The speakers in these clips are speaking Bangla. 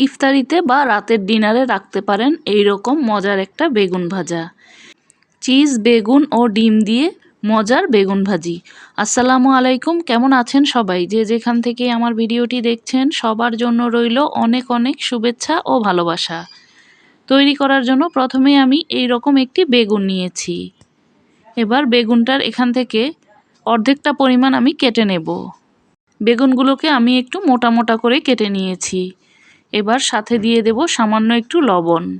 ইফতারিতে বা রাতের ডিনারে রাখতে পারেন এই রকম মজার একটা বেগুন ভাজা। চিজ, বেগুন ও ডিম দিয়ে মজার বেগুন ভাজি। আসসালামু আলাইকুম, কেমন আছেন সবাই? যে যেখান থেকে আমার ভিডিওটি দেখছেন, সবার জন্য রইল অনেক অনেক শুভেচ্ছা ও ভালোবাসা। তৈরি করার জন্য প্রথমে আমি এই রকম একটি বেগুন নিয়েছি। এবার বেগুনটার এখান থেকে অর্ধেকটা পরিমাণ আমি কেটে নেব। বেগুনগুলোকে আমি একটু মোটা মোটা করে কেটে নিয়েছি। এবার সাথে দিয়ে দেব সামান্য একটু লবণ।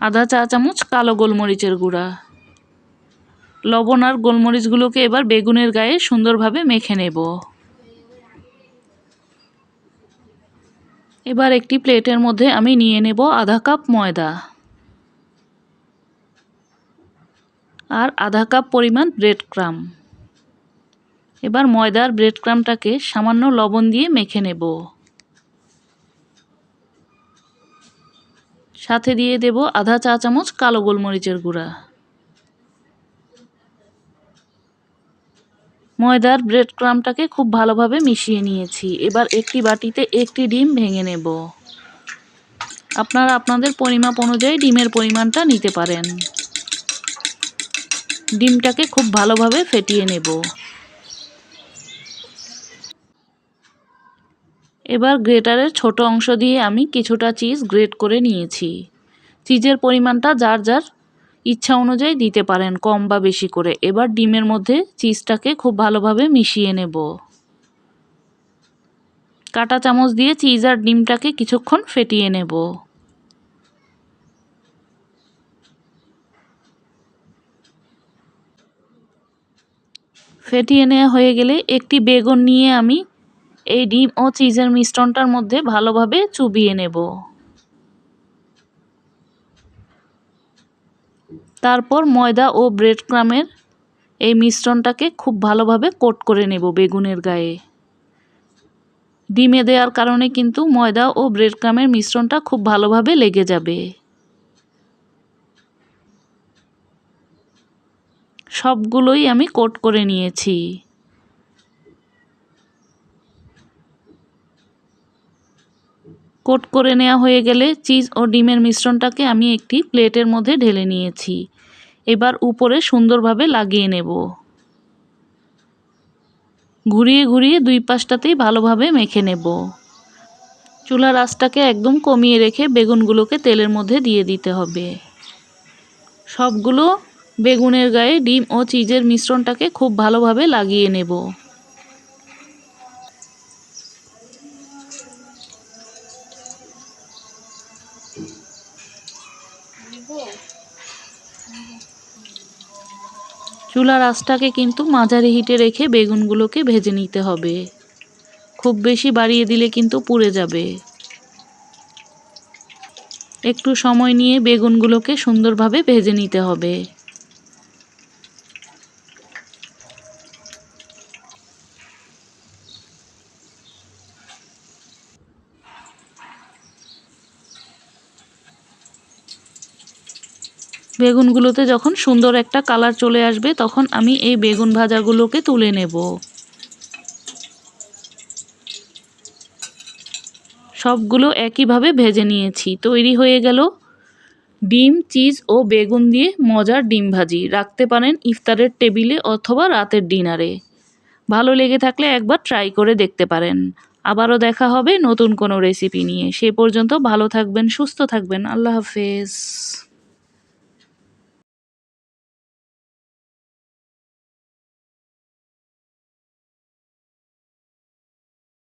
আধা চা চামচ কালো গোলমরিচের গুঁড়া। লবণ আর গোলমরিচগুলোকে এবার বেগুনের গায়ে সুন্দরভাবে মেখে নেব। এবার একটি প্লেটের মধ্যে আমি নিয়ে নেব আধা কাপ ময়দা। আর আধা কাপ পরিমাণ ব্রেড ক্রাম। এবার ময়দার ব্রেড ক্রামটাকে সামান্য লবণ দিয়ে মেখে নেব। সাথে দিয়ে দেব আধা চা চামচ কালো গোলমরিচের গুঁড়া। ময়দার ব্রেড ক্রামটাকে খুব ভালোভাবে মিশিয়ে নিয়েছি। এবার একটি বাটিতে একটি ডিম ভেঙে নেব। আপনারা আপনাদের পরিমাপ অনুযায়ী ডিমের পরিমাণটা নিতে পারেন। ডিমটাকে খুব ভালোভাবে ফেটিয়ে নেব। এবার গ্রেটারের ছোট অংশ দিয়ে আমি কিছুটা চিজ গ্রেট করে নিয়েছি। চিজের পরিমাণটা যার যার ইচ্ছা অনুযায়ী দিতে পারেন, কম বা বেশি করে। এবার ডিমের মধ্যে চিজটাকে খুব ভালোভাবে মিশিয়ে নেব। কাটা চামচ দিয়ে চিজ আর ডিমটাকে কিছুক্ষণ ফেটিয়ে নেব। ফেটিয়ে নেওয়া হয়ে গেলে একটি বেগুন নিয়ে আমি এই ডিম ও চিজের মিশ্রণটার মধ্যে ভালোভাবে চুবিয়ে নেব। তারপর ময়দা ও ব্রেড ক্রামের এই মিশ্রণটাকে খুব ভালোভাবে কোট করে নেব বেগুনের গায়ে। ডিমে দেওয়ার কারণে কিন্তু ময়দা ও ব্রেড ক্রামের মিশ্রণটা খুব ভালোভাবে লেগে যাবে। সবগুলোই আমি কোট করে নিয়েছি। কোট করে নেওয়া হয়ে গেলে চিজ ও ডিমের মিশ্রণটাকে আমি একটি প্লেটের মধ্যে ঢেলে নিয়েছি। এবার উপরে সুন্দরভাবে লাগিয়ে নেব। ঘুরিয়ে ঘুরিয়ে দুই পাশটাতেই ভালোভাবে মেখে নেব। চুলার আঁচটাকে একদম কমিয়ে রেখে বেগুনগুলোকে তেলের মধ্যে দিয়ে দিতে হবে। সবগুলো বেগুনের গায়ে ডিম ও চিজের মিশ্রণটাকে খুব ভালোভাবে লাগিয়ে নেব। চুলার আঁচটাকে কিন্তু মাঝারি হিটে রেখে বেগুনগুলোকে ভেজে নিতে হবে। খুব বেশি বাড়িয়ে দিলে কিন্তু পুড়ে যাবে। একটু সময় নিয়ে বেগুনগুলোকে সুন্দরভাবে ভেজে নিতে হবে। বেগুনগুলোতে যখন সুন্দর একটা কালার চলে আসবে, তখন আমি এই বেগুন ভাজাগুলোকে তুলে নেব। সবগুলো একইভাবে ভেজে নিয়েছি। তৈরি হয়ে গেল ডিম, চিজ ও বেগুন দিয়ে মজার ডিম ভাজি। রাখতে পারেন ইফতারের টেবিলে অথবা রাতের ডিনারে। ভালো লেগে থাকলে একবার ট্রাই করে দেখতে পারেন। আবারও দেখা হবে নতুন কোনো রেসিপি নিয়ে। সে পর্যন্ত ভালো থাকবেন, সুস্থ থাকবেন। আল্লাহ হাফেজ।